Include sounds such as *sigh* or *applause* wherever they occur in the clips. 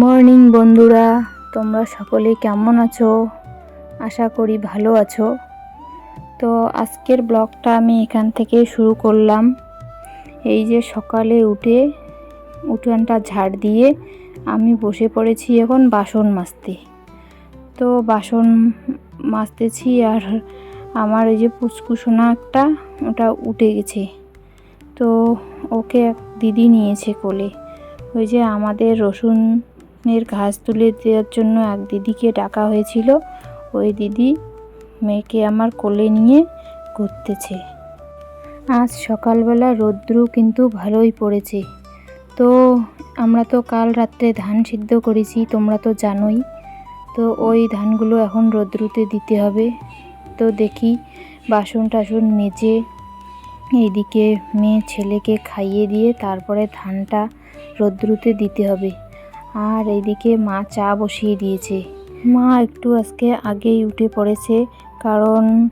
Morning বন্ধুরা, তোমরা সকলে কেমন আছো? আশা করি ভালো আছো। তো আজকের ব্লগটা আমি এখান থেকে শুরু করলাম। এই যে সকালে উঠে উঠানটা ঝাড় দিয়ে আমি বসে পড়েছি এখন বাসন মাজতে। তো বাসন মাজতেছি আর আমার এই যে পুচকুসোনা একটা, ওটা উঠে গেছে। তো ওকে দিদি নিয়েছে কোলে। ওই যে আমাদের রসুনের ঘাস তুলে দেওয়ার জন্য এক দিদিকে ডাকা হয়েছিল। ওই দিদি মেয়েকে আমার কোলে নিয়ে ঘুরতেছে। আজ সকালবেলা রৌদ্রু কিন্তু ভালোই পড়েছে। তো আমরা তো কাল রাত্রে ধান সিদ্ধ করেছি, তোমরা তো জানোই। তো ওই ধানগুলো এখন রৌদ্রুতে দিতে হবে। তো দেখি বাসন টাসন মেজে এইদিকে মেয়ে ছেলেকে খাইয়ে দিয়ে তারপরে ধানটা রৌদ্রুতে দিতে হবে। আর এইদিকে মা চা বসিয়ে দিয়েছে। মা একটু আজকে আগেই উঠে পড়েছে, কারণ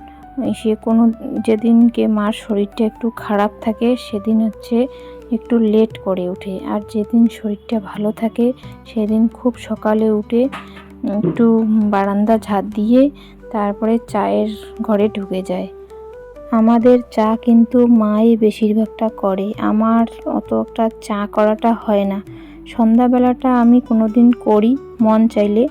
সে কোনো, যেদিনকে মার শরীরটা একটু খারাপ থাকে, সেদিন হচ্ছে একটু লেট করে ওঠে। আর যেদিন শরীরটা ভালো থাকে, সেদিন খুব সকালে উঠে একটু বারান্দা ঝাঁট দিয়ে তারপরে চায়ের ঘরে ঢুকে যায়। আমাদের চা কিন্তু মাই বেশিরভাগটা করে, আমার অত একটা চা করাটা হয় না। সন্ধ্যাবেলাটা আমি কোনো দিন করি, মন চাইলে।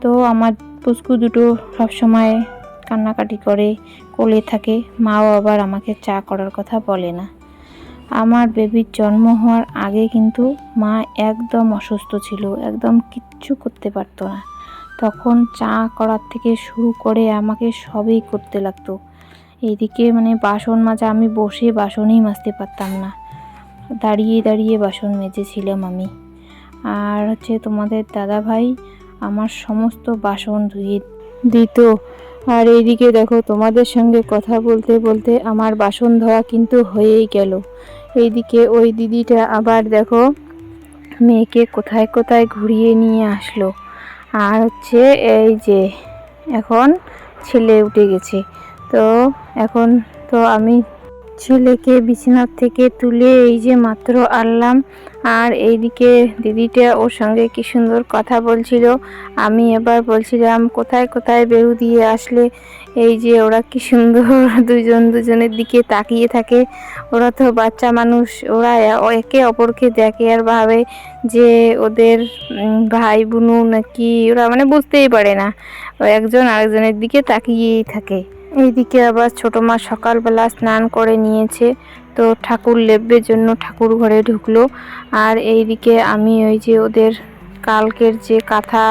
তো আমার পুচকু দুটো সবসময় কান্নাকাটি করে, কোলে থাকে, মাও আবার আমাকে চা করার কথা বলে না। আমার বেবির জন্ম হওয়ার আগে কিন্তু মা একদম অসুস্থ ছিল, একদম কিচ্ছু করতে পারতো না। তখন চা করার থেকে শুরু করে আমাকে সবই করতে লাগতো। এইদিকে মানে বাসন মাজা, আমি বসে বাসনই মাজতে পারতাম না। দাঁড়িয়ে দাঁড়িয়ে বাসন মেজেছিলাম আমি। আর হচ্ছে তোমাদের দাদা ভাই আমার সমস্ত বাসন ধুয়ে দিত। আর এইদিকে দেখো, তোমাদের সঙ্গে কথা বলতে বলতে আমার বাসন ধোয়া কিন্তু হয়েই গেল। এইদিকে ওই দিদিটা আবার দেখো, মেয়েকে কোথায় কোথায় ঘুরিয়ে নিয়ে আসলো। আর হচ্ছে এই যে, এখন ছেলে উঠে গেছে। তো এখন তো আমি ছেলেকে বিছানার থেকে তুলে এই যে মাত্র আনলাম আর এইদিকে দিদিটা ওর সঙ্গে কি সুন্দর কথা বলছিল। আমি এবার বলছিলাম, কোথায় কোথায় বেরু দিয়ে আসলে? এই যে ওরা কি সুন্দর *laughs* দুজন দুজনের দিকে তাকিয়ে থাকে। ওরা তো বাচ্চা মানুষ, ওরা একে অপরকে দেখে আর ভাবে যে ওদের ভাই বোনু নাকি, ওরা মানে বুঝতেই পারে না। ও একজন আরেকজনের দিকে তাকিয়েই থাকে। এইদিকে আবার ছোটো মা সকালবেলা স্নান করে নিয়েছে। তো ঠাকুর লেপবের জন্য ঠাকুর ঘরে ঢুকলো। আর এইদিকে আমি ওই যে ওদের কালকের যে কাঁথা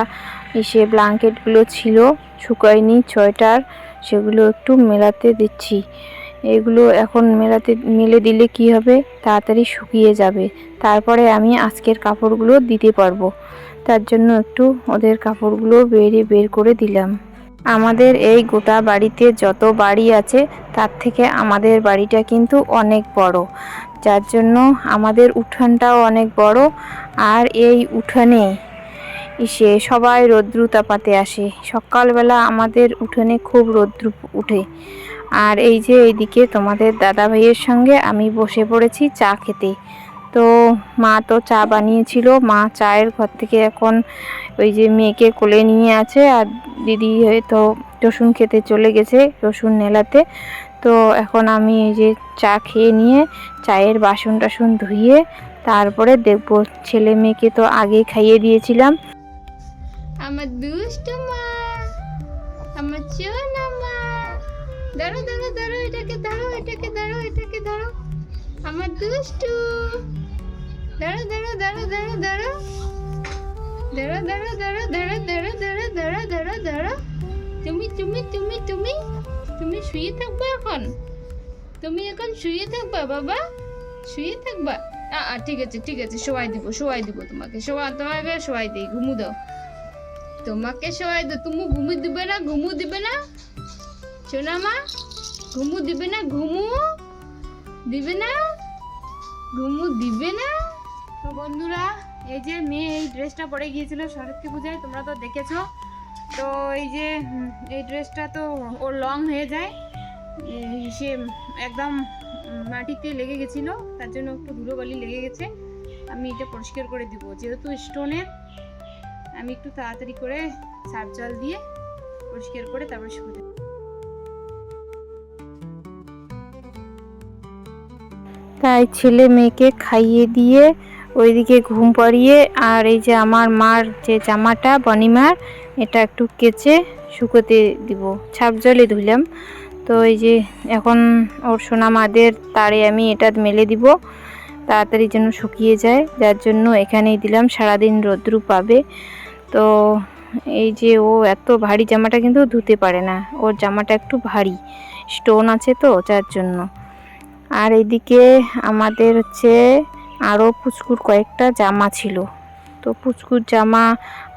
ইসে ব্লাঙ্কেটগুলো ছিল, শুকায়নি ছয়টার সেগুলো একটু মেলাতে দিচ্ছি। এগুলো এখন মেলাতে, মেলে দিলে কি হবে? তাড়াতাড়ি শুকিয়ে যাবে। তারপরে আমি আজকের কাপড়গুলো দিতে পারব। তার জন্য একটু ওদের কাপড়গুলো বেরে বের করে দিলাম। আমাদের এই গোটা বাড়িতে যত বাড়ি আছে, তার থেকে আমাদের বাড়িটা কিন্তু অনেক বড়। যার জন্য আমাদের উঠানটাও অনেক বড় আর এই উঠানে ইসে সবাই রৌদ্রু তাপাতে আসে। সকালবেলা আমাদের উঠানে খুব রৌদ্রু উঠে। আর এই যে এইদিকে তোমাদের দাদা ভাইয়ের সঙ্গে আমি বসে পড়েছি চা খেতে। তো মা তো চা বানিয়েছিল। মা চায়ের ঘর থেকে এখন ওই যে মেয়েকে কোলে নিয়ে আছে আর দিদি হয়তো রসুন খেতে চলে গেছে রসুন নেলাতে তো এখন আমি এই যে চা খেয়ে নিয়ে চায়ের বাসন টাসন ধুয়ে তারপরে দেখব ছেলে মেয়েকে তো আগেই খাইয়ে দিয়েছিলাম। আমার দুষ্ট মা, আমার চোনা মা। দাঁড়ো দাঁড়ো দাঁড়ো এটাকে দাঁড়ো এটাকে দাঁড়ো এটাকে দাঁড়ো আমার দুষ্টু। দাঁড়ো দাঁড়ো দাঁড়ো দাঁড়ো দাঁড়ো দাঁড়ো দাঁড়ো দাঁড়ো দাঁড়ো দাঁড়ো দাঁড়ো দাঁড়ো দাঁড়ো দাঁড়ো তুমি তুমি তুমি তুমি তুমি শুয়ে থাকবে এখন। তুমি এখন শুয়ে থাকবা, বাবা। শুয়ে থাকবা। আ ঠিক আছে ঠিক আছে, শোয়াই দিব শোয়াই দিব তোমাকে। শোয়া, তোমাকে শোয়াই দিই, ঘুমু দাও। তোমাকে শোয়াই দাও তুমি ঘুমু দিবে না, ঘুমু দিবে না। শোনা মা, ঘুমু দিবে না, ঘুমু। দিবে না, ঘুমু দিবে না। তো বন্ধুরা, এই যে মেয়ে এই ড্রেসটা পরে গিয়েছিল সরস্বতী পূজায়, তোমরা তো দেখেছ। তো এই যে এই ড্রেসটা তো ওর লং হয়ে যায়। সে একদম মাটিতে লেগে গেছিল, তার জন্য একটু ধুলোবালি লেগে গেছে। আমি এটা পরিষ্কার করে দিব, যেহেতু স্টোনের। আমি একটু তাড়াতাড়ি করে সার্ফ জল দিয়ে পরিষ্কার করে তারপর শুকোতে তাই ছেলে মেয়েকে খাইয়ে দিয়ে ওইদিকে ঘুম পাড়িয়ে আর এই যে আমার মার যে জামাটা বনিমার এটা একটু কেচে শুকোতে দিব। ছাপ জলে ধুলাম তো এই যে এখন ওর সোনা মাদের তারে আমি এটা মেলে দিব। তাড়াতাড়ি যেন শুকিয়ে যায়। যার জন্য এখানেই দিলাম, সারাদিন রোদ্রু পাবে। তো এই যে ও এত ভারী জামাটা কিন্তু ধুতে পারে না। ওর জামাটা একটু ভারী। স্টোন আছে তো, যার জন্য। আর এদিকে আমাদের হচ্ছে আরও পুচকুর কয়েকটা জামা ছিল। তো পুচকুর জামা,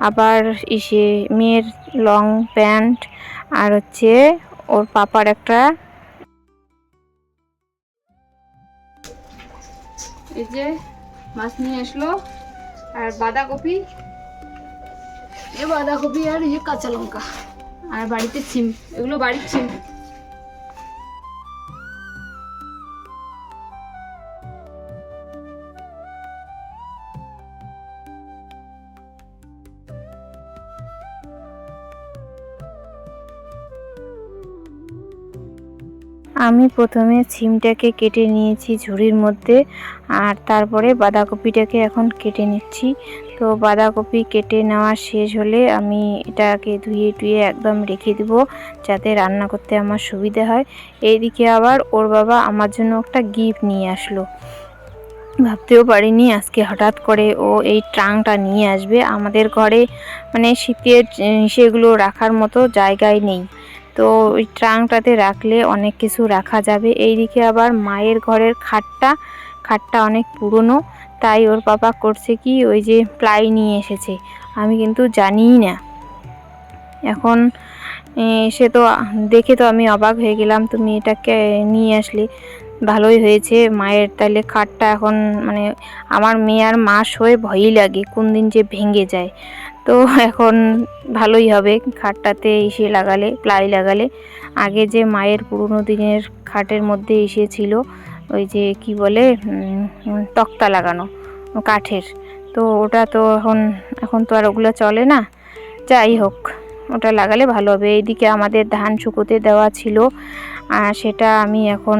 আবার ইসে মেয়ের লং প্যান্ট আর হচ্ছে ওর পাপার একটা এই যে মাছ নিয়ে আসলো আর বাঁধাকপি। এ বাঁধাকপি আর এই যে কাঁচা লঙ্কা। আর বাড়িতে সিম এগুলো বাড়ির সিম আমি প্রথমে সিমটাকে কেটে নিয়েছি ঝুড়ির মধ্যে, আর তারপরে বাঁধাকপিটাকে এখন কেটে নিচ্ছি। তো বাঁধাকপি কেটে নেওয়া শেষ হলে আমি এটাকে ধুয়ে টুয়ে একদম রেখে দেব যাতে রান্না করতে আমার সুবিধে হয়। এইদিকে আবার ওর বাবা আমার জন্য একটা গিফট নিয়ে আসলো। ভাবতেও পারিনি আজকে হঠাৎ করে ও এই ট্রাংটা নিয়ে আসবে। আমাদের ঘরে মানে শীতের সেগুলো রাখার মতো জায়গায় নেই। তো ওই ট্রাংটাতে রাখলে অনেক কিছু রাখা যাবে। এইদিকে আবার মায়ের ঘরের খাটটা খাটটা অনেক পুরনো, তাই ওর পাপা করছে কি, ওই যে প্লাই নিয়ে এসেছে। আমি কিন্তু জানিই না। এখন সে তো, দেখে তো আমি অবাক হয়ে গেলাম, তুমি এটাকে নিয়ে আসলে। ভালোই হয়েছে মায়ের তাহলে খাটটা এখন মানে আমার মেয়ে আর মাস হয়ে ভয়ই লাগে কোন দিন যে ভেঙে যায়। তো এখন ভালোই হবে, খাটটাতে এসে লাগালে, প্লাই লাগালে। আগে যে মায়ের পুরনো দিনের খাটের মধ্যে এসেছিল, ওই যে কি বলে তক্তা লাগানো, কাঠের। তো ওটা তো এখন এখন তো আর ওগুলো চলে না। যাই হোক, ওটা লাগালে ভালো হবে। এইদিকে আমাদের ধান শুকোতে দেওয়া ছিল, আর সেটা আমি এখন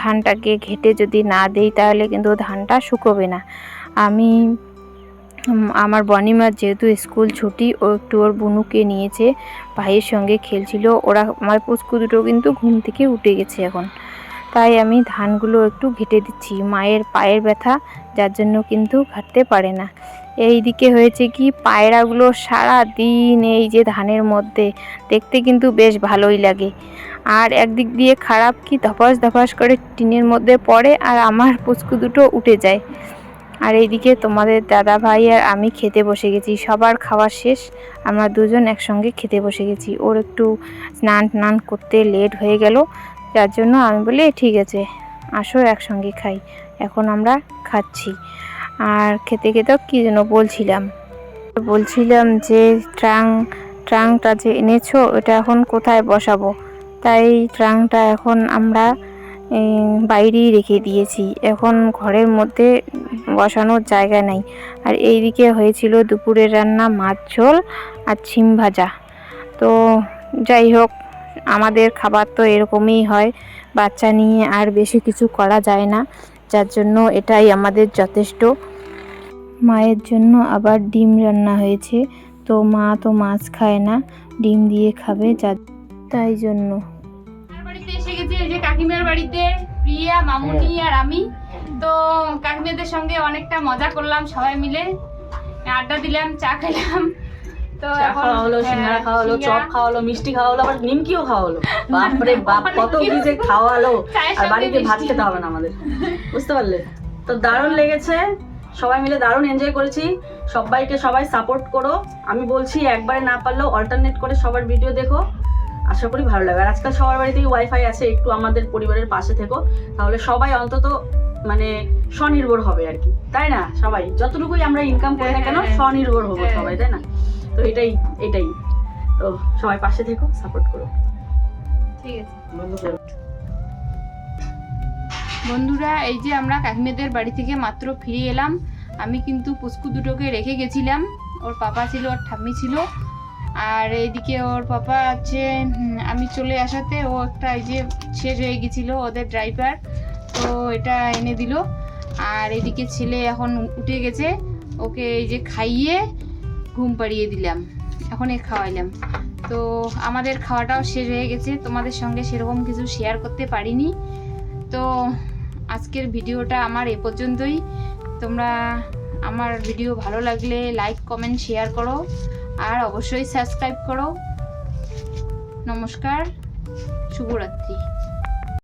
ধানটাকে ঘেটে যদি না দেই, তাহলে কিন্তু ধানটা শুকোবে না। আমি আমার বনিমার যেহেতু স্কুল ছুটি, ও একটু ওর বুনুকে নিয়েছে, ভাইয়ের সঙ্গে খেলছিল। ওরা আমার পুচকু দুটো কিন্তু ঘুম থেকে উঠে গেছে এখন। তাই আমি ধানগুলো একটু ঘেটে দিচ্ছি। মায়ের পায়ের ব্যথা, যার জন্য কিন্তু ঘাটতে পারে না। এই দিকে হয়েছে কি, পায়রাগুলো সারা দিন এই যে ধানের মধ্যে, দেখতে কিন্তু বেশ ভালোই লাগে। আর একদিক দিয়ে খারাপ কি ধপাস ধপাস করে টিনের মধ্যে পড়ে, আর আমার পুচকু দুটো উঠে যায়। আর এইদিকে তোমাদের দাদা ভাই আর আমি খেতে বসে গেছি। সবার খাওয়া শেষ, আমরা দুজন একসঙ্গে খেতে বসে গেছি। ওর একটু স্নান টান করতে লেট হয়ে গেল, যার জন্য আমি বলি, ঠিক আছে, আসো একসঙ্গে খাই, এখন আমরা খাচ্ছি। আর খেতে খেতেও কী যেন বলছিলাম। বলছিলাম যে, ট্রাং, ট্রাংটা যে এনেছো, ওটা এখন কোথায় বসাবো? তাই ট্রাংটা এখন আমরা বাইরেই রেখে দিয়েছি। এখন ঘরের মধ্যে বসানোর জায়গা নেই। আর এইদিকে হয়েছিল দুপুরের রান্না, মাছ ঝোল আর ছিম ভাজা। তো যাই হোক, আমাদের খাবার তো এরকমই হয়। বাচ্চা নিয়ে আর বেশি কিছু করা যায় না। যার জন্য এটাই আমাদের যথেষ্ট। মায়ের জন্য আবার ডিম রান্না হয়েছে। তো মা তো মাছ খায় না। ডিম দিয়ে খাবে যা তাই জন্য। কাকিমার বাড়িতে প্রিয়া মামুনি আর আমি। তো কাকিমাদের সঙ্গে অনেকটা মজা করলাম সবাই মিলে। আড্ডা দিলাম চা খেলাম তো এখন খাওয়া হলো হ্যাঁ, সিঙ্গারা খাওয়া হলো চপ খাওয়া হলো মিষ্টি খাওয়া হলো আবার নিমকিও খাওয়া হলো। *laughs* বাপরে বাপ কত কি যে খাওয়ালো। চায়ের আর বাড়িতে ভাত খেতে হবে না আমাদের। বুঝতে পারলে? তো দারুণ লেগেছে। সবাই মিলে দারুণ এনজয় করেছি। সবাইকে সবাই সাপোর্ট করো। আমি বলছি একবারে না পারলেও অল্টারনেট করে সবার ভিডিও দেখো। আশা করি ভালো লাগবে। আর আজকাল সবার বাড়িতেই ওয়াইফাই আছে একটু আমাদের পরিবারের পাশে থেকো। তাহলে সবাই অন্তত মানে স্বনির্ভর হবে আর কি। তাই না? সবাই যতটুকুই আমরা ইনকাম করি না কেন হ্যাঁ, হ্যাঁ। স্বনির্ভর হব হ্যাঁ। সবাই তাই না? তো এটাই এটাই। তো সবাই পাশে থেকো সাপোর্ট করো। ঠিক আছে। বন্ধুরা এই যে আমরা কাকিমাদের বাড়ি থেকে মাত্র ফিরে এলাম। আমি কিন্তু পুষ্কু দুটোকে রেখে গেছিলাম। ওর পাপা ছিল ওর ঠাম্মি ছিল। আর এইদিকে ওর পাপা আছে আমি চলে আসাতে ও একটা এই যে শেষ হয়ে গেছিল ওদের ড্রাইভার তো এটা এনে দিল। আর এদিকে ছেলে এখন উঠে গেছে, ওকে এই যে খাইয়ে ঘুম পাড়িয়ে দিলাম এখন এ খাওয়াইলাম। তো আমাদের খাওয়াটাও শেষ হয়ে গেছে, তোমাদের সঙ্গে সেরকম কিছু শেয়ার করতে পারিনি। তো আজকের ভিডিওটা আমার এ পর্যন্তই। তোমরা আমার ভিডিও ভালো লাগলে লাইক কমেন্ট শেয়ার করো। আর অবশ্যই সাবস্ক্রাইব করো। নমস্কার শুভরাত্রি।